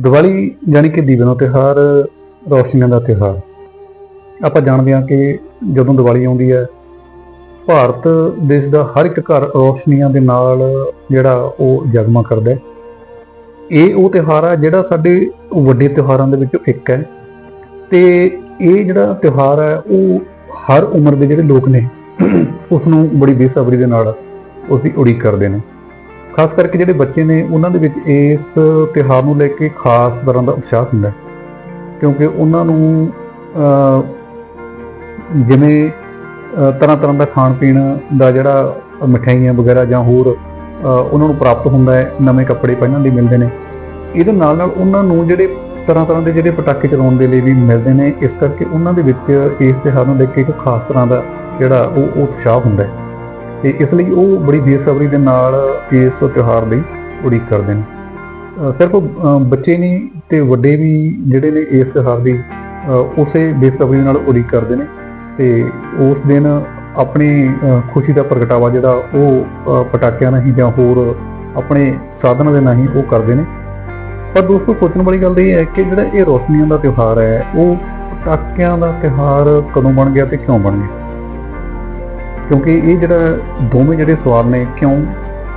ਦੀਵਾਲੀ ਯਾਨੀ ਕਿ ਦੀਵੇ ਦਾ ਤਿਉਹਾਰ, ਰੋਸ਼ਨੀਆਂ ਦਾ ਤਿਉਹਾਰ। ਆਪਾਂ ਜਾਣਦੇ ਹਾਂ ਕਿ ਜਦੋਂ ਦੀਵਾਲੀ ਆਉਂਦੀ ਹੈ, ਭਾਰਤ ਦੇਸ਼ ਦਾ ਹਰ ਇੱਕ ਘਰ ਰੋਸ਼ਨੀਆਂ ਦੇ ਨਾਲ ਜਿਹੜਾ ਉਹ ਜਗਮਾ ਕਰਦਾ ਹੈ। ਇਹ ਉਹ ਤਿਉਹਾਰ ਆ ਜਿਹੜਾ ਸਾਡੇ ਵੱਡੇ ਤਿਉਹਾਰਾਂ ਦੇ ਵਿੱਚੋਂ ਇੱਕ ਹੈ। ਤੇ ਇਹ ਜਿਹੜਾ ਤਿਉਹਾਰ ਹੈ, ਉਹ ਹਰ ਉਮਰ ਦੇ ਜਿਹੜੇ ਲੋਕ ਨੇ ਉਸ ਨੂੰ ਬੜੀ ਬੇਸਬਰੀ ਦੇ ਨਾਲ ਉਸ ਦੀ ਉਡੀਕ ਕਰਦੇ ਨੇ। ਖਾਸ ਕਰਕੇ ਜਿਹੜੇ ਬੱਚੇ ਨੇ, ਉਹਨਾਂ ਦੇ ਵਿੱਚ ਇਸ ਤਿਉਹਾਰ ਨੂੰ ਲੈ ਕੇ ਖਾਸ ਤਰ੍ਹਾਂ ਦਾ ਉਤਸ਼ਾਹ ਹੁੰਦਾ ਹੈ। ਕਿਉਂਕਿ ਉਹਨਾਂ ਨੂੰ ਜਿਵੇਂ ਤਰ੍ਹਾਂ ਤਰ੍ਹਾਂ ਦਾ ਖਾਣ ਪੀਣ ਦਾ ਜਿਹੜਾ ਮਠਿਆਈਆਂ ਵਗੈਰਾ ਜਾਂ ਹੋਰ ਉਹਨਾਂ ਨੂੰ ਪ੍ਰਾਪਤ ਹੁੰਦਾ ਹੈ, ਨਵੇਂ ਕੱਪੜੇ ਪਹਿਨਣ ਲਈ ਮਿਲਦੇ ਨੇ। ਇਹਦੇ ਨਾਲ ਨਾਲ ਉਹਨਾਂ ਨੂੰ ਜਿਹੜੇ ਤਰ੍ਹਾਂ ਤਰ੍ਹਾਂ ਦੇ ਜਿਹੜੇ ਪਟਾਕੇ ਚਲਾਉਣ ਦੇ ਲਈ ਵੀ ਮਿਲਦੇ ਨੇ, ਇਸ ਕਰਕੇ ਉਹਨਾਂ ਦੇ ਵਿੱਚ ਇਸ ਤਿਉਹਾਰ ਨੂੰ ਲੈ ਕੇ ਇੱਕ ਖਾਸ ਤਰ੍ਹਾਂ ਦਾ ਜਿਹੜਾ ਉਹ ਉਹ ਉਤਸ਼ਾਹ ਹੁੰਦਾ ਹੈ। ਤੇ ਇਸ ਲਈ ਉਹ ਬੜੀ ਬੇਸਬਰੀ ਦੇ ਨਾਲ ਇਸ ਤਿਉਹਾਰ ਲਈ ਉਡੀਕ ਕਰਦੇ ਨੇ। ਸਿਰਫ ਬੱਚੇ ਨਹੀਂ, ਤੇ ਵੱਡੇ ਵੀ ਜਿਹੜੇ ਨੇ ਇਸ ਤਿਉਹਾਰ ਦੀ ਉਸੇ ਬੇਸਬਰੀ ਨਾਲ ਉਡੀਕ ਕਰਦੇ ਨੇ ਤੇ ਉਸ ਦਿਨ ਆਪਣੀ ਖੁਸ਼ੀ ਦਾ ਪ੍ਰਗਟਾਵਾ ਜਿਹੜਾ ਉਹ ਪਟਾਕਿਆਂ ਰਾਹੀਂ ਜਾਂ ਹੋਰ ਆਪਣੇ ਸਾਧਨਾਂ ਦੇ ਰਾਹੀਂ ਉਹ ਕਰਦੇ ਨੇ। ਪਰ ਦੋਸਤੋ, ਸੋਚਣ ਵਾਲੀ ਗੱਲ ਇਹ ਹੈ ਕਿ ਜਿਹੜਾ ਇਹ ਰੋਸ਼ਨੀਆਂ ਦਾ ਤਿਉਹਾਰ ਹੈ, ਉਹ ਪਟਾਕਿਆਂ ਦਾ ਤਿਉਹਾਰ ਕਦੋਂ ਬਣ ਗਿਆ ਤੇ ਕਿਉਂ ਬਣ ਗਿਆ? ਕਿਉਂਕਿ ਇਹ ਜਿਹੜਾ ਦੋਵੇਂ ਜਿਹੜੇ ਸਵਾਲ ਨੇ, ਕਿਉਂ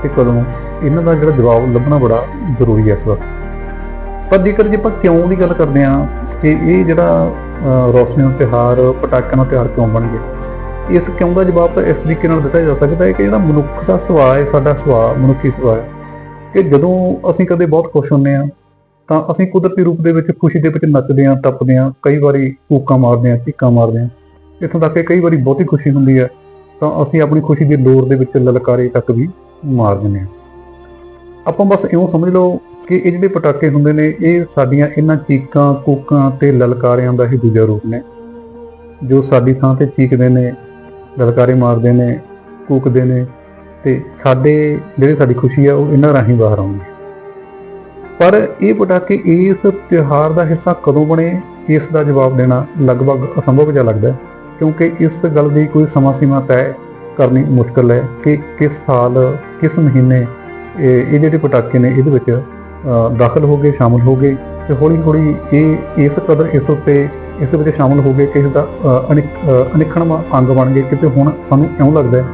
ਤੇ ਕਦੋਂ, ਇਹਨਾਂ ਦਾ ਜਿਹੜਾ ਜਵਾਬ ਲੱਭਣਾ ਬੜਾ ਜ਼ਰੂਰੀ ਹੈ ਇਸ ਵਕਤ। ਪਰ ਜੇਕਰ ਜੇ ਆਪਾਂ ਕਿਉਂ ਦੀ ਗੱਲ ਕਰਦੇ ਹਾਂ ਕਿ ਇਹ ਜਿਹੜਾ ਰੋਸ਼ਨੀ ਦਾ ਤਿਉਹਾਰ, ਪਟਾਕਿਆਂ ਦਾ ਤਿਉਹਾਰ ਕਿਉਂ ਬਣ ਗਿਆ ਇਸ ਕਿਉਂ ਦਾ ਜਵਾਬ ਤਾਂ ਇਸ ਤਰੀਕੇ ਨਾਲ ਦਿੱਤਾ ਜਾ ਸਕਦਾ ਹੈ ਕਿ ਜਿਹੜਾ ਮਨੁੱਖ ਦਾ ਸੁਭਾਅ ਹੈ, ਸਾਡਾ ਸੁਭਾਅ, ਮਨੁੱਖੀ ਸੁਭਾਅ ਹੈ, ਕਿ ਜਦੋਂ ਅਸੀਂ ਕਦੇ ਬਹੁਤ ਖੁਸ਼ ਹੁੰਦੇ ਹਾਂ, ਤਾਂ ਅਸੀਂ ਕੁਦਰਤੀ ਰੂਪ ਦੇ ਵਿੱਚ ਖੁਸ਼ੀ ਦੇ ਵਿੱਚ ਨੱਚਦੇ ਹਾਂ, ਟੱਪਦੇ ਹਾਂ, ਕਈ ਵਾਰੀ ਕੂਕਾਂ ਮਾਰਦੇ ਹਾਂ, ਚੀਕਾਂ ਮਾਰਦੇ ਹਾਂ। ਇੱਥੋਂ ਤੱਕ ਕਿ ਕਈ ਵਾਰੀ ਬਹੁਤੀ ਖੁਸ਼ੀ ਹੁੰਦੀ ਹੈ ਤਾਂ ਅਸੀਂ ਆਪਣੀ ਖੁਸ਼ੀ ਦੀ ਲੋਰ ਦੇ ਵਿੱਚ ਲਲਕਾਰੇ ਤੱਕ ਵੀ ਮਾਰ ਦਿੰਦੇ ਹਾਂ। ਆਪਾਂ ਬਸ ਇਉਂ ਸਮਝ ਲਓ ਕਿ ਇਹ ਜਿਹੜੇ ਪਟਾਕੇ ਹੁੰਦੇ ਨੇ, ਇਹ ਸਾਡੀਆਂ ਇਹਨਾਂ ਚੀਕਾਂ, ਕੂਕਾਂ ਤੇ ਲਲਕਾਰਿਆਂ ਦਾ ਹੀ ਦੂਜਾ ਰੂਪ ਨੇ। ਜੋ ਸਾਡੀ ਥਾਂ ਤੇ ਚੀਕਦੇ ਨੇ, ਲਲਕਾਰੇ ਮਾਰਦੇ ਨੇ, ਕੂਕਦੇ ਨੇ ਤੇ ਸਾਡੇ ਜਿਹੜੇ ਸਾਡੀ ਖੁਸ਼ੀ ਆ, ਉਹ ਇਹਨਾਂ ਰਾਹੀਂ ਬਾਹਰ ਆਉਂਦੀ ਪਰ ਇਹ ਪਟਾਕੇ ਇਸ ਤਿਉਹਾਰ ਦਾ ਹਿੱਸਾ ਕਦੋਂ ਬਣੇ, ਇਸ ਦਾ ਜਵਾਬ ਦੇਣਾ ਲਗਭਗ ਅਸੰਭਵ ਜਿਹਾ ਲੱਗਦਾ ਹੈ। ਕਿਉਂਕਿ ਇਸ ਗੱਲ ਦੀ ਕੋਈ ਸਮਾਂ ਸੀਮਾ ਤੈਅ ਕਰਨੀ ਮੁਸ਼ਕਲ ਹੈ ਕਿ ਕਿਸ ਸਾਲ ਕਿਸ ਮਹੀਨੇ ਇਹ ਇਹ ਜਿਹੜੇ ਪਟਾਕੇ ਨੇ ਇਹਦੇ ਵਿੱਚ ਦਾਖਲ ਹੋ ਗਏ ਸ਼ਾਮਲ ਹੋ ਗਏ ਤੇ ਹੌਲੀ ਹੌਲੀ ਇਹ ਇਸ ਕਦਰ ਇਸ ਉੱਤੇ ਇਸ ਵਿੱਚ ਸ਼ਾਮਲ ਹੋ ਗਏ ਕਿ ਇਸ ਦਾ ਅ, ਅੰਗ ਬਣ ਗਏ ਕਿਤੇ ਹੁਣ ਸਾਨੂੰ ਇਉਂ ਲੱਗਦਾ ਹੈ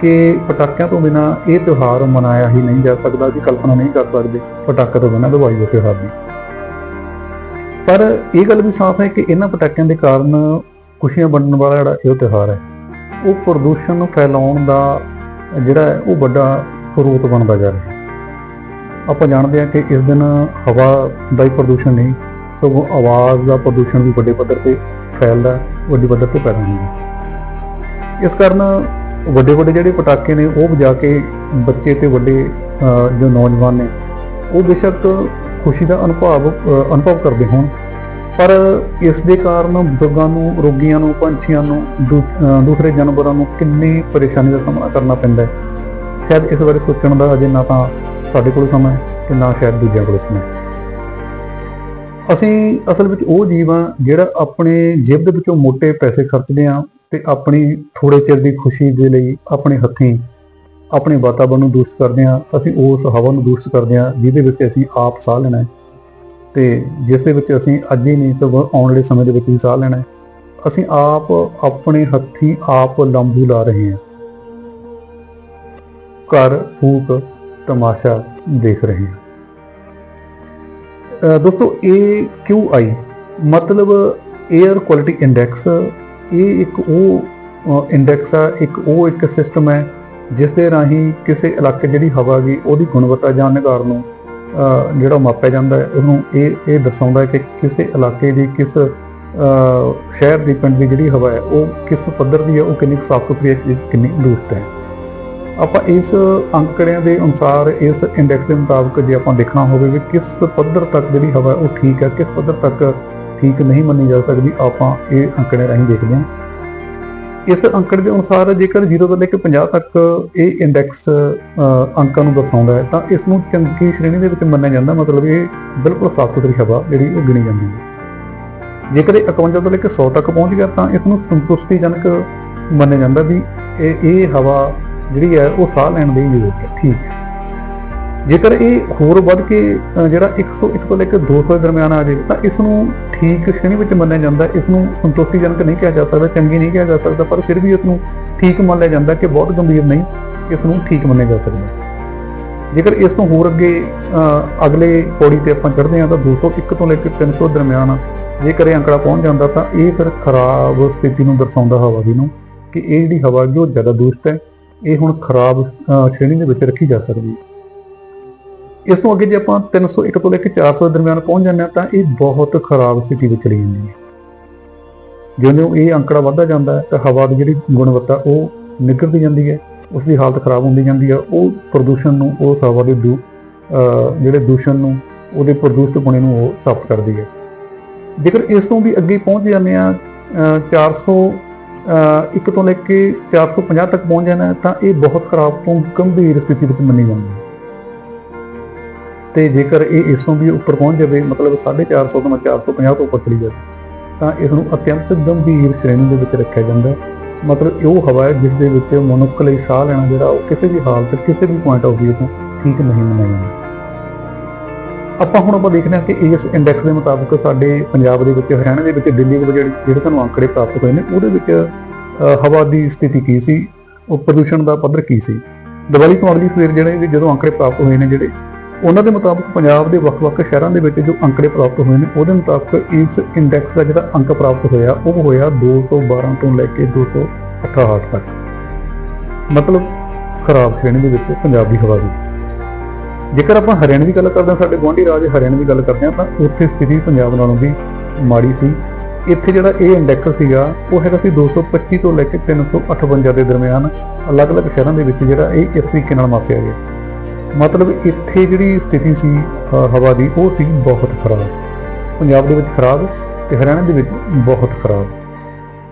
ਕਿ ਪਟਾਕਿਆਂ ਤੋਂ ਬਿਨਾ ਇਹ ਤਿਉਹਾਰ ਮਨਾਇਆ ਹੀ ਨਹੀਂ ਜਾ ਸਕਦਾ ਅਸੀਂ ਕਲਪਨਾ ਨਹੀਂ ਕਰ ਸਕਦੇ ਪਟਾਕੇ ਤੋਂ ਬਿਨਾ ਦਿਵਾਲੀ ਦੇ ਤਿਉਹਾਰ ਦੀ। ਪਰ ਇਹ ਗੱਲ ਵੀ ਸਾਫ਼ ਹੈ ਕਿ ਇਹਨਾਂ ਪਟਾਕਿਆਂ ਦੇ ਕਾਰਨ ਖੁਸ਼ੀਆਂ ਵੰਡਣ ਵਾਲਾ ਜਿਹੜਾ ਇਹ ਤਿਉਹਾਰ ਹੈ, ਉਹ ਪ੍ਰਦੂਸ਼ਣ ਨੂੰ ਫੈਲਾਉਣ ਦਾ ਜਿਹੜਾ ਉਹ ਵੱਡਾ ਸਰੋਤ ਬਣਦਾ ਜਾ ਰਿਹਾ ਆਪਾਂ ਜਾਣਦੇ ਹਾਂ ਕਿ ਇਸ ਦਿਨ ਹਵਾ ਦਾ ਹੀ ਪ੍ਰਦੂਸ਼ਣ ਨਹੀਂ, ਸਗੋਂ ਆਵਾਜ਼ ਦਾ ਪ੍ਰਦੂਸ਼ਣ ਵੀ ਵੱਡੇ ਪੱਧਰ ਤੇ ਫੈਲਦਾ, ਵੱਡੇ ਪੱਧਰ ਤੇ ਪੈਦਾ ਹੁੰਦਾ ਇਸ ਕਾਰਨ ਵੱਡੇ ਵੱਡੇ ਜਿਹੜੇ ਪਟਾਕੇ ਨੇ, ਉਹ ਵਜਾ ਕੇ ਬੱਚੇ ਤੇ ਵੱਡੇ ਜੋ ਨੌਜਵਾਨ ਨੇ, ਉਹ ਬੇਸ਼ੱਕ ਖੁਸ਼ੀ ਦਾ ਅਨੁਭਵ ਅਨੁਭਵ ਕਰਦੇ ਹੋਣ। ਪਰ ਇਸ ਦੇ ਕਾਰਨ ਬਜ਼ੁਰਗਾਂ ਨੂੰ ਰੋਗੀਆਂ ਨੂੰ ਪੰਛੀਆਂ ਨੂੰ ਦੂ- ਅਹ, ਦੂਸਰੇ ਜਾਨਵਰਾਂ ਨੂੰ ਕਿੰਨੀ ਪਰੇਸ਼ਾਨੀ ਦਾ ਸਾਹਮਣਾ ਕਰਨਾ ਪੈਂਦਾ ਹੈ। ਸ਼ਾਇਦ ਇਸ ਬਾਰੇ ਸੋਚਣ ਦਾ ਅਜੇ ਨਾ ਤਾਂ ਸਾਡੇ ਕੋਲ ਸਮਾਂ ਹੈ ਤੇ ਨਾ ਸ਼ਾਇਦ ਦੂਜਿਆਂ ਕੋਲ ਸਮਾਂ ਹੈ। ਅਸੀਂ ਅਸਲ ਵਿੱਚ ਉਹ ਜੀਵ ਹਾਂ ਜਿਹੜਾ ਆਪਣੇ ਜੇਬ ਦੇ ਵਿੱਚੋਂ ਮੋٹے ਪੈਸੇ ਖਰਚਦੇ ਹਾਂ ਤੇ ਆਪਣੀ ਥੋੜੇ ਚਿਰ ਦੀ ਖੁਸ਼ੀ ਦੇ ਲਈ ਆਪਣੇ ਹੱਥੀਂ ਆਪਣੇ ਵਾਤਾਵਰਣ ਨੂੰ ਦੂਸ਼ਿਤ ਕਰਦੇ ਹਾਂ। ਅਸੀਂ ਉਸ ਹਵਾ ਨੂੰ ਦੂਸ਼ਿਤ ਕਰਦੇ ਹਾਂ ਜਿਹਦੇ ਵਿੱਚ ਅਸੀਂ ਆਪ ਸਾਹ ਲੈਣਾ ਹੈ। ਤੇ ਜਿਸ ਦੇ ਵਿੱਚ ਅਸੀਂ ਅੱਜ ਹੀ ਨਹੀਂ, ਸਗੋਂ ਆਉਣ ਵਾਲੇ ਸਮੇਂ ਦੇ ਵਿੱਚ ਵੀ ਸਾਹ ਲੈਣਾ ਹੈ। ਅਸੀਂ ਆਪ ਆਪਣੇ ਹੱਥੀਂ ਆਪ ਲੰਬੂ ਲਾ ਰਹੇ ਹਾਂ। ਘਰ ਫੂਕ ਤਮਾਸ਼ਾ ਦੇਖ ਰਹੇ ਹਾਂ। ਦੋਸਤੋ, ਇਹ ਕਿਉਂ ਆਈ? ਮਤਲਬ 에ਅਰ ਕੁਆਲਿਟੀ ਇੰਡੈਕਸ ਇਹ ਇੱਕ ਉਹ ਇੰਡੈਕਸ ਆ, ਇੱਕ ਉਹ ਇੱਕ ਸਿਸਟਮ ਹੈ ਜਿਸ ਦੇ ਰਾਹੀਂ ਕਿਸੇ ਇਲਾਕੇ ਜਿਹੜੀ ਹਵਾ ਦੀ ਉਹਦੀ ਗੁਣਵੱਤਾ ਜਾਂ ਕਾਰਨ ਨੂੰ ਜਿਹੜਾ ਮਾਪਿਆ ਜਾਂਦਾ ਹੈ, ਉਹਨੂੰ ਇਹ ਇਹ ਦਰਸਾਉਂਦਾ ਹੈ ਕਿ ਕਿਸੇ ਇਲਾਕੇ ਦੀ, ਕਿਸ ਸ਼ਹਿਰ ਦੀ, ਪਿੰਡ ਦੀ ਜਿਹੜੀ ਹਵਾ ਹੈ, ਉਹ ਕਿਸ ਪੱਧਰ ਦੀ ਹੈ, ਉਹ ਕਿੰਨੀ ਕੁ ਸਾਫ਼ ਸੁਥਰੀ ਹੈ ਕਿੰਨੀ ਦੂਸ਼ਿਤ ਹੈ। ਆਪਾਂ ਇਸ ਅੰਕੜਿਆਂ ਦੇ ਅਨੁਸਾਰ, ਇਸ ਇੰਡੈਕਸ ਦੇ ਮੁਤਾਬਕ ਜੇ ਆਪਾਂ ਦੇਖਣਾ ਹੋਵੇ ਵੀ ਕਿਸ ਪੱਧਰ ਤੱਕ ਜਿਹੜੀ ਹਵਾ ਹੈ, ਉਹ ਠੀਕ ਹੈ, ਕਿਸ ਪੱਧਰ ਤੱਕ ਠੀਕ ਨਹੀਂ ਮੰਨੀ ਜਾ ਸਕਦੀ, ਆਪਾਂ ਇਹ ਅੰਕੜੇ ਰਾਹੀਂ ਦੇਖਦੇ ਹਾਂ। ਇਸ ਅੰਕੜ ਦੇ ਅਨੁਸਾਰ ਜੇਕਰ 0 ਤੋਂ ਲੈ ਕੇ 50 ਤੱਕ ਇਹ ਇੰਡੈਕਸ ਅੰਕਾਂ ਨੂੰ ਦਰਸਾਉਂਦਾ ਹੈ, ਤਾਂ ਇਸ ਨੂੰ ਚੰਗੀ ਸ਼੍ਰੇਣੀ ਦੇ ਵਿੱਚ ਮੰਨਿਆ ਜਾਂਦਾ, ਮਤਲਬ ਇਹ ਬਿਲਕੁਲ ਸਾਫ਼ ਸੁਥਰੀ ਹਵਾ ਜਿਹੜੀ ਉਹ ਗਿਣੀ ਜਾਂਦੀ ਹੈ। ਜੇਕਰ ਇਹ 51 ਤੋਂ ਲੈ ਕੇ 100 ਤੱਕ ਪਹੁੰਚ ਗਿਆ, ਤਾਂ ਇਸ ਨੂੰ ਸੰਤੁਸ਼ਟੀਜਨਕ ਮੰਨਿਆ ਜਾਂਦਾ ਵੀ ਇਹ ਇਹ ਹਵਾ ਜਿਹੜੀ ਹੈ, ਉਹ ਸਾਹ ਲੈਣ ਦੇ ਯੋਗ ਹੈ। ਠੀਕ ਹੈ। ਜੇਕਰ ਇਹ ਹੋਰ ਵੱਧ ਕੇ ਅ, ਜਿਹੜਾ 101 ਤੋਂ ਲੈ ਕੇ 200 ਦੇ ਦਰਮਿਆਨ ਆ ਜਾਵੇ ਤਾਂ ਇਸ ਨੂੰ ਠੀਕ ਸ਼੍ਰੇਣੀ ਵਿੱਚ ਮੰਨਿਆ ਜਾਂਦਾ ਹੈ। ਇਸ ਨੂੰ ਸੰਤੁਸ਼ਟੀਜਨਕ ਨਹੀਂ ਕਿਹਾ ਜਾ ਸਕਦਾ ਚੰਗੀ ਨਹੀਂ ਕਿਹਾ ਜਾ ਸਕਦਾ ਪਰ ਫਿਰ ਵੀ ਇਸ ਨੂੰ ਠੀਕ ਮੰਨ ਲਿਆ ਜਾਂਦਾ ਕਿ ਬਹੁਤ ਗੰਭੀਰ ਨਹੀਂ ਇਸ ਨੂੰ ਠੀਕ ਮੰਨਿਆ ਜਾ ਸਕਦਾ ਜੇਕਰ ਇਸ ਤੋਂ ਹੋਰ ਅੱਗੇ ਅਗਲੇ ਪੌੜੀ ਤੇ ਆਪਾਂ ਚੜ੍ਹਦੇ ਹਾਂ ਤਾਂ 201 ਤੋਂ ਲੈ ਕੇ 300 ਦਰਮਿਆਨ ਜੇਕਰ ਇਹ ਅੰਕੜਾ ਪਹੁੰਚ ਜਾਂਦਾ ਤਾਂ ਇਹ ਫਿਰ ਖਰਾਬ ਸਥਿਤੀ ਨੂੰ ਦਰਸਾਉਂਦਾ ਹਵਾ ਦੀ ਨੂੰ ਕਿ ਇਹ ਜਿਹੜੀ ਹਵਾ ਜੋ ਜ਼ਿਆਦਾ ਦੂਸ਼ਿਤ ਹੈ ਇਹ ਹੁਣ ਖਰਾਬ ਸ਼੍ਰੇਣੀ ਦੇ ਵਿੱਚ ਰੱਖੀ ਜਾ ਸਕਦੀ ਹੈ ਇਸ ਤੋਂ ਅੱਗੇ ਜੇ ਆਪਾਂ 301 ਤੋਂ ਲੈ ਕੇ 400 ਦੇ ਦਰਮਿਆਨ ਪਹੁੰਚ ਜਾਂਦੇ ਹਾਂ, ਤਾਂ ਇਹ ਬਹੁਤ ਖਰਾਬ ਸਥਿਤੀ ਵਿੱਚ ਚਲੀ ਜਾਂਦੀ ਹੈ। ਜਦੋਂ ਇਹ ਅੰਕੜਾ ਵੱਧਦਾ ਜਾਂਦਾ ਹੈ, ਤਾਂ ਹਵਾ ਦੀ ਜਿਹੜੀ ਗੁਣਵੱਤਾ, ਉਹ ਨਿਕਲਦੀ ਜਾਂਦੀ ਹੈ ਉਸ ਦੀ ਹਾਲਤ ਖਰਾਬ ਹੁੰਦੀ ਜਾਂਦੀ ਹੈ, ਉਹ ਪ੍ਰਦੂਸ਼ਣ ਨੂੰ ਉਸ ਹਵਾ ਦੇ ਦੂ ਜਿਹੜੇ ਦੂਸ਼ਣ ਨੂੰ, ਉਹਦੇ ਪ੍ਰਦੂਸ਼ਿਤ ਪੁਣੇ ਨੂੰ ਉਹ ਸਾਫ਼ ਕਰਦੀ ਹੈ। ਜੇਕਰ ਇਸ ਤੋਂ ਵੀ ਅੱਗੇ ਪਹੁੰਚ ਜਾਂਦੇ ਆ 400 ਅਹ ਇੱਕ ਤੋਂ ਲੈ ਕੇ 450 ਤੱਕ ਪਹੁੰਚ ਜਾਣਾ ਤਾਂ ਇਹ ਬਹੁਤ ਖਰਾਬ ਤੋਂ ਗੰਭੀਰ ਸਥਿਤੀ ਵਿੱਚ ਮੰਨੀ ਜਾਂਦੀ ਹੈ। ਤੇ ਜੇਕਰ ਇਹ ਇਸ ਤੋਂ ਵੀ ਉੱਪਰ ਪਹੁੰਚ ਜਾਵੇ, ਮਤਲਬ 450 ਤੋਂ 450 ਤੋਂ ਉੱਪਰ ਚਲੀ ਜਾਵੇ, ਤਾਂ ਇਸ ਨੂੰ ਅਤਿਅੰਤ ਗੰਭੀਰ ਸ਼੍ਰੇਣੀ ਦੇ ਵਿੱਚ ਰੱਖਿਆ ਜਾਂਦਾ ਮਤਲਬ ਉਹ ਹਵਾ ਹੈ ਜਿਸ ਦੇ ਵਿੱਚ ਮਨੁੱਖ ਲਈ ਸਾਹ ਲੈਣਾ ਜਿਹੜਾ ਉਹ ਕਿਸੇ ਵੀ ਹਾਲਤ, ਕਿਸੇ ਵੀ ਪੁਆਇੰਟ ਆਫ View ਤੋਂ ਠੀਕ ਨਹੀਂ ਮੰਨਿਆ ਜਾਂਦਾ। ਆਪਾਂ ਹੁਣ ਆਪਾਂ ਦੇਖਦੇ ਹਾਂ ਕਿ ਇਸ ਇੰਡੈਕਸ ਦੇ ਮੁਤਾਬਕ ਸਾਡੇ ਪੰਜਾਬ ਦੇ ਵਿੱਚ, ਹਰਿਆਣਾ ਦੇ ਵਿੱਚ, ਦਿੱਲੀ ਦੇ ਵਿੱਚ ਜਿਹੜੇ ਤੁਹਾਨੂੰ ਅੰਕੜੇ ਪ੍ਰਾਪਤ ਹੋਏ ਨੇ, ਉਹਦੇ ਵਿੱਚ ਹਵਾ ਦੀ ਸਥਿਤੀ ਕੀ ਸੀ? ਉਹ ਪ੍ਰਦੂਸ਼ਣ ਦਾ ਪੱਧਰ ਕੀ ਸੀ? ਦੀਵਾਲੀ ਤੋਂ ਅਗਲੀ ਸਵੇਰ ਜਿਹੜੇ ਵੀ ਜਦੋਂ ਅੰਕੜੇ ਪ੍ਰਾਪਤ ਹੋਏ ਨੇ ਜਿਹੜੇ ਉਹਨਾਂ ਦੇ ਮੁਤਾਬਕ ਪੰਜਾਬ ਦੇ ਵੱਖ-ਵੱਖ ਸ਼ਹਿਰਾਂ ਦੇ ਵਿੱਚ ਜੋ ਅੰਕੜੇ ਪ੍ਰਾਪਤ ਹੋਏ ਨੇ, ਉਹਦੇ ਮੁਤਾਬਕ ਇਸ ਇੰਡੈਕਸ ਦਾ ਜਿਹੜਾ ਅੰਕ ਪ੍ਰਾਪਤ ਹੋਇਆ, ਉਹ ਹੋਇਆ 212 ਤੋਂ ਲੈ ਕੇ 268 ਤੱਕ। ਮਤਲਬ ਖਰਾਬ ਸ਼੍ਰੇਣੀ ਦੇ ਵਿੱਚ ਪੰਜਾਬ ਦੀ ਹਵਾ ਸੀ। ਜੇਕਰ ਆਪਾਂ ਹਰਿਆਣਾ ਦੀ ਗੱਲ ਕਰਦੇ ਹਾਂ, ਸਾਡੇ ਗੁਆਂਢੀ ਰਾਜ ਹਰਿਆਣਾ ਦੀ ਗੱਲ ਕਰਦੇ ਹਾਂ, ਤਾਂ ਉੱਥੇ ਸਥਿਤੀ ਪੰਜਾਬ ਨਾਲੋਂ ਵੀ ਮਾੜੀ ਸੀ। ਇੱਥੇ ਜਿਹੜਾ ਇਹ ਇੰਡੈਕਸ ਸੀਗਾ, ਉਹ ਹੈਗਾ ਸੀ 225 ਤੋਂ ਲੈ ਕੇ 358 ਦੇ ਦਰਮਿਆਨ। ਅਲੱਗ-ਅਲੱਗ ਸ਼ਹਿਰਾਂ ਦੇ ਵਿੱਚ ਜਿਹੜਾ ਇਹ ਇਸ ਤਰੀਕੇ ਨਾਲ ਮਾਪਿਆ ਗਿਆ। ਮਤਲਬ ਇੱਥੇ ਜਿਹੜੀ ਸਥਿਤੀ ਸੀ ਹਵਾ ਦੀ, ਉਹ ਸੀ ਬਹੁਤ ਖਰਾਬ। ਪੰਜਾਬ ਦੇ ਵਿੱਚ ਖਰਾਬ ਤੇ ਹਰਿਆਣਾ ਦੇ ਵਿੱਚ ਬਹੁਤ ਖਰਾਬ।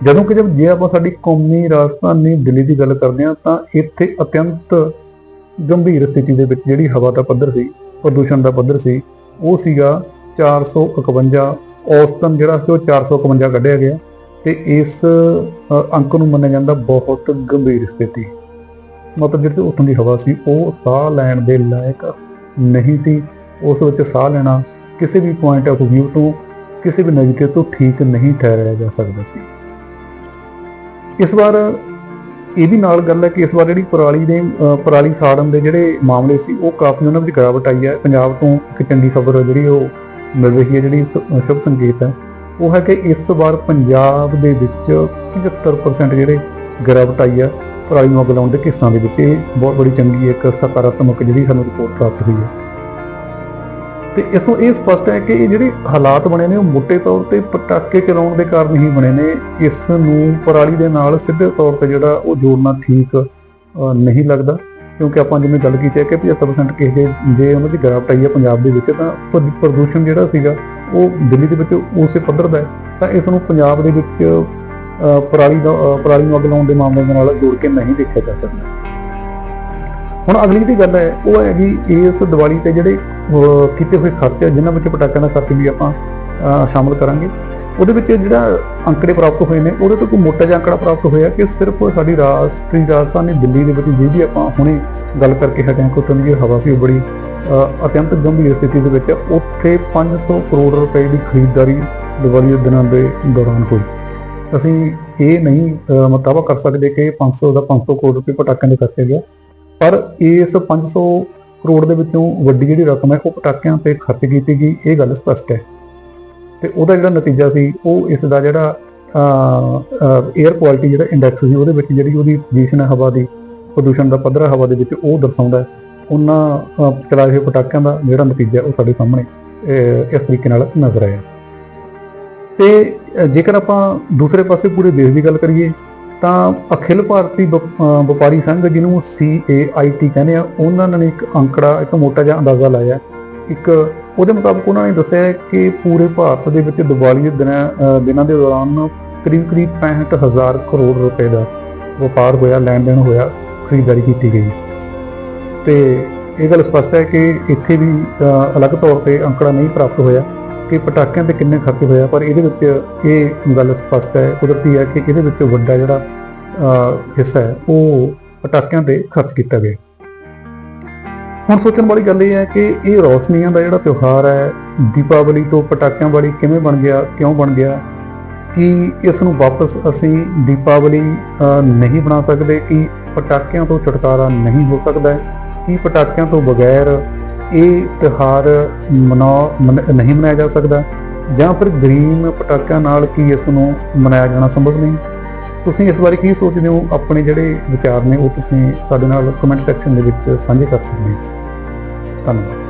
ਜਦੋਂ ਕਿ ਜਦ ਜੇ ਆਪਾਂ ਸਾਡੀ ਕੌਮੀ ਰਾਜਧਾਨੀ ਦਿੱਲੀ ਦੀ ਗੱਲ ਕਰਦੇ ਹਾਂ, ਤਾਂ ਇੱਥੇ ਅਤਿਅੰਤ ਗੰਭੀਰ ਸਥਿਤੀ ਦੇ ਵਿੱਚ ਜਿਹੜੀ ਹਵਾ ਦਾ ਪੱਧਰ ਸੀ, ਪ੍ਰਦੂਸ਼ਣ ਦਾ ਪੱਧਰ ਸੀ, ਉਹ ਸੀਗਾ 451 ਔਸਤਨ ਜਿਹੜਾ ਸੀ ਉਹ 451 ਕੱਢਿਆ ਗਿਆ ਤੇ ਇਸ ਅੰਕ ਨੂੰ ਮੰਨਿਆ ਜਾਂਦਾ ਬਹੁਤ ਗੰਭੀਰ ਸਥਿਤੀ। ਮਤਲਬ ਜਿਹੜੀ ਉੱਥੋਂ ਦੀ ਹਵਾ ਸੀ, ਉਹ ਸਾਹ ਲੈਣ ਦੇ ਲਾਇਕ ਨਹੀਂ ਸੀ। ਉਸ ਵਿੱਚ ਸਾਹ ਲੈਣਾ ਕਿਸੇ ਵੀ ਪੁਆਇੰਟ ਆਫ ਵਿਊ ਤੋਂ, ਕਿਸੇ ਵੀ ਨਜ਼ਰੀਏ ਤੋਂ ਠੀਕ ਨਹੀਂ ਠਹਿਰਾਇਆ ਜਾ ਸਕਦਾ ਸੀ। ਇਸ ਵਾਰ ਇਹ ਵੀ ਨਾਲ ਗੱਲ ਹੈ ਕਿ ਇਸ ਵਾਰ ਜਿਹੜੀ ਪਰਾਲੀ ਦੇ ਪਰਾਲੀ ਸਾੜਨ ਦੇ ਜਿਹੜੇ ਮਾਮਲੇ ਸੀ, ਉਹ ਕਾਫੀ ਉਹਨਾਂ ਵਿੱਚ ਗਿਰਾਵਟ ਆਈ ਹੈ। ਪੰਜਾਬ ਤੋਂ ਇੱਕ ਚੰਗੀ ਖਬਰ ਜਿਹੜੀ ਉਹ ਮਿਲ ਰਹੀ ਹੈ, ਜਿਹੜੀ ਸ਼ੁਭ ਸੰਕੇਤ ਹੈ। ਉਹ ਹੈ ਕਿ ਇਸ ਵਾਰ ਪੰਜਾਬ ਦੇ ਵਿੱਚ 75% ਜਿਹੜੇ ਗਿਰਾਵਟ ਆਈ ਹੈ। ਪਰਾਲੀ ਨੂੰ ਅੱਗ ਲਾਉਣ ਦੇ ਕੇਸਾਂ ਦੇ ਵਿੱਚ ਇਹ ਬਹੁਤ ਬੜੀ ਚੰਗੀ ਇੱਕ ਸਕਾਰਾਤਮਕ ਜਿਹੜੀ ਸਾਨੂੰ ਰਿਪੋਰਟ ਪ੍ਰਾਪਤ ਹੋਈ ਹੈ। ਤੇ ਇਸ ਤੋਂ ਇਹ ਸਪਸ਼ਟ ਹੈ ਕਿ ਇਹ ਜਿਹੜੇ ਹਾਲਾਤ ਬਣੇ ਨੇ, ਉਹ ਮੋٹے ਤੌਰ ਤੇ ਪਟਾਕੇ ਚਲਾਉਣ ਦੇ ਕਾਰਨ ਹੀ ਬਣੇ ਨੇ। ਇਸ ਨੂੰ ਪਰਾਲੀ ਦੇ ਨਾਲ ਸਿੱਧੇ ਤੌਰ ਤੇ ਜਿਹੜਾ ਉਹ ਜੋੜਨਾ ਠੀਕ ਨਹੀਂ ਲੱਗਦਾ। ਕਿਉਂਕਿ ਆਪਾਂ ਜਿਵੇਂ ਗੱਲ ਕੀਤੀ ਹੈ ਕਿ 75% ਕਿਸੇ ਦੇ ਜੇ ਉਹਨਾਂ ਦੀ ਗਿਰਾਵਟ ਆਈ ਹੈ ਪੰਜਾਬ ਦੇ ਵਿੱਚ, ਤਾਂ ਪ੍ਰਦੂਸ਼ਣ ਜਿਹੜਾ ਸੀਗਾ, ਉਹ ਦਿੱਲੀ ਦੇ ਵਿੱਚ ਉਸੇ ਪੱਧਰ ਦਾ ਹੈ। ਤਾਂ ਇਸ ਨੂੰ ਪੰਜਾਬ ਦੇ ਵਿੱਚ ਪਰਾਲੀ ਦਾ ਪਰਾਲੀ ਨੂੰ ਅੱਗ ਲਾਉਣ ਦੇ ਮਾਮਲੇ ਦੇ ਨਾਲ ਜੋੜ ਕੇ ਨਹੀਂ ਦੇਖਿਆ ਜਾ ਸਕਦਾ ਹੁਣ ਅਗਲੀ ਜਿਹੜੀ ਗੱਲ ਹੈ ਉਹ ਹੈਗੀ ਇਸ ਦੀਵਾਲੀ ਤੇ ਜਿਹੜੇ ਕੀਤੇ ਹੋਏ ਖਰਚ ਜਿਨ੍ਹਾਂ ਵਿੱਚ ਪਟਾਕਿਆਂ ਦਾ ਖਰਚ ਵੀ ਆਪਾਂ ਅਹ, ਸ਼ਾਮਲ ਕਰਾਂਗੇ ਉਹਦੇ ਵਿੱਚ ਜਿਹੜਾ ਅੰਕੜੇ ਪ੍ਰਾਪਤ ਹੋਏ ਨੇ ਉਹਦੇ ਤੋਂ ਕੋਈ ਮੋਟਾ ਜਿਹਾ ਅੰਕੜਾ ਪ੍ਰਾਪਤ ਹੋਇਆ ਕਿ ਸਿਰਫ ਸਾਡੀ ਰਾਸ਼ਟਰੀ ਰਾਜਧਾਨੀ ਦਿੱਲੀ ਦੇ ਵਿੱਚ ਜਿਹਦੀ ਆਪਾਂ ਹੁਣੇ ਗੱਲ ਕਰਕੇ ਹਟੇ ਹਾਂ ਕਿ ਉੱਥੋਂ ਦੀ ਹਵਾ ਸੀ ਉਹ ਬੜੀ ਅਤਿਅੰਤ ਗੰਭੀਰ ਸਥਿਤੀ ਦੇ ਵਿੱਚ ਹੈ। ਉੱਥੇ 500 ਕਰੋੜ ਰੁਪਏ ਦੀ ਖਰੀਦਦਾਰੀ ਦੀਵਾਲੀ ਦੇ ਦਿਨਾਂ ਦੇ ਦੌਰਾਨ ਹੋਈ ਅਸੀਂ ਇਹ ਨਹੀਂ ਅਹ, ਮੁਤਾਬਕ ਕਰ ਸਕਦੇ ਕਿ 500 ਦਾ 500 ਕਰੋੜ ਰੁਪਏ ਪਟਾਕਿਆਂ ਦੇ ਖਰਚੇ ਗਿਆ ਪਰ ਇਸ 500 ਕਰੋੜ ਦੇ ਵਿੱਚੋਂ ਵੱਡੀ ਜਿਹੜੀ ਰਕਮ ਹੈ ਉਹ ਪਟਾਕਿਆਂ ਤੇ ਖਰਚ ਕੀਤੀ ਗਈ। ਇਹ ਗੱਲ ਸਪਸ਼ਟ ਹੈ। ਤੇ ਉਹਦਾ ਜਿਹੜਾ ਨਤੀਜਾ ਸੀ ਉਹ ਇਸ ਦਾ ਜਿਹੜਾ 에ਅਰ ਕੁਆਲਿਟੀ ਜਿਹੜਾ ਇੰਡੈਕਸ ਸੀ ਉਹਦੇ ਵਿੱਚ ਜਿਹੜੀ ਉਹਦੀ ਪੋਜੀਸ਼ਨ ਹੈ ਹਵਾ ਦੀ ਪ੍ਰਦੂਸ਼ਣ ਦਾ ਪੱਧਰ ਹਵਾ ਦੇ ਵਿੱਚ ਉਹ ਦਰਸਾਉਂਦਾ ਹੈ। ਉਹਨਾਂ ਚਲਾਏ ਹੋਏ ਪਟਾਕਿਆਂ ਦਾ ਜਿਹੜਾ ਨਤੀਜਾ ਉਹ ਸਾਡੇ ਸਾਹਮਣੇ ਇਸ ਤਰੀਕੇ ਨਾਲ ਨਜ਼ਰ ਆਇਆ। ਤੇ ਜੇਕਰ ਆਪਾਂ ਦੂਸਰੇ ਪਾਸੇ ਪੂਰੇ ਦੇਸ਼ ਦੀ ਗੱਲ ਕਰੀਏ, ਤਾਂ ਅਖਿਲ ਭਾਰਤੀ ਵਪ- ਵਪਾਰੀ ਸੰਘ ਜਿਹਨੂੰ CAIT ਕਹਿੰਦੇ ਆ, ਉਹਨਾਂ ਨੇ ਇੱਕ ਅੰਕੜਾ, ਇੱਕ ਮੋਟਾ ਜਿਹਾ ਅੰਦਾਜ਼ਾ ਲਾਇਆ। ਇੱਕ, ਉਹਦੇ ਮੁਤਾਬਕ ਉਹਨਾਂ ਨੇ ਦੱਸਿਆ ਕਿ ਪੂਰੇ ਭਾਰਤ ਦੇ ਵਿੱਚ ਦੀਵਾਲੀ ਦੇ ਦਿਨਾਂ ਦਿਨਾਂ ਦੇ ਦੌਰਾਨ ਕਰੀਬ ਕਰੀਬ 65000 ਕਰੋੜ ਰੁਪਏ ਦਾ ਵਪਾਰ ਹੋਇਆ ਲੈਣ ਦੇਣ ਹੋਇਆ, ਖਰੀਦਦਾਰੀ ਕੀਤੀ ਗਈ। ਤੇ ਇਹ ਗੱਲ ਸਪਸ਼ਟ ਹੈ ਕਿ ਇੱਥੇ ਵੀ ਅਲੱਗ ਤੌਰ ਤੇ ਅੰਕੜਾ ਨਹੀਂ ਪ੍ਰਾਪਤ ਹੋਇਆ। ਕਿ ਪਟਾਕਿਆਂ ਤੇ ਕਿੰਨੇ ਖਰਚ ਹੋਇਆ, ਪਰ ਇਹਦੇ ਵਿੱਚ ਇਹ ਗੱਲ ਸਪਸ਼ਟ ਹੈ, ਕੁਦਰਤੀ ਹੈ ਕਿ ਇਹਦੇ ਵਿੱਚ ਵੱਡਾ ਜਿਹੜਾ ਹਿੱਸਾ ਹੈ, ਉਹ ਪਟਾਕਿਆਂ ਤੇ ਖਰਚ ਕੀਤਾ ਗਿਆ। ਹੁਣ ਸੋਚਣ ਵਾਲੀ ਗੱਲ ਇਹ ਹੈ ਕਿ ਇਹ ਰੌਸ਼ਨੀਆਂ ਦਾ ਜਿਹੜਾ ਤਿਉਹਾਰ ਹੈ, ਦੀਪਾਵਲੀ ਤੋਂ ਪਟਾਕਿਆਂ ਵਾਲੀ ਕਿਵੇਂ ਬਣ ਗਿਆ, ਕਿਉਂ ਬਣ ਗਿਆ, ਕਿ ਇਸ ਨੂੰ ਵਾਪਸ ਅਸੀਂ ਦੀਪਾਵਲੀ ਨਹੀਂ ਬਣਾ ਸਕਦੇ, ਕਿ ਪਟਾਕਿਆਂ ਤੋਂ ਛੁਟਕਾਰਾ ਨਹੀਂ ਹੋ ਸਕਦਾ ਹੈ ਕਿ ਪਟਾਕਿਆਂ ਤੋਂ ਬਗੈਰ ਇਹ ਤਿਉਹਾਰ ਮਨਾ, ਮਨ- ਨਹੀਂ ਮਨਾਇਆ ਜਾ ਸਕਦਾ। ਜਾਂ ਫਿਰ ਗ੍ਰੀਨ ਪਟਾਕਿਆਂ ਨਾਲ ਕੀ ਇਸ ਨੂੰ ਮਨਾਇਆ ਜਾਣਾ ਸੰਭਵ ਨਹੀਂ? ਤੁਸੀਂ ਇਸ ਬਾਰੇ ਕੀ ਸੋਚਦੇ ਹੋ? ਆਪਣੇ ਜਿਹੜੇ ਵਿਚਾਰ ਨੇ ਉਹ ਤੁਸੀਂ ਸਾਡੇ ਨਾਲ ਕਮੈਂਟ ਸੈਕਸ਼ਨ ਦੇ ਵਿੱਚ ਸਾਂਝੇ ਕਰ ਸਕਦੇ ਹੋ। ਧੰਨਵਾਦ।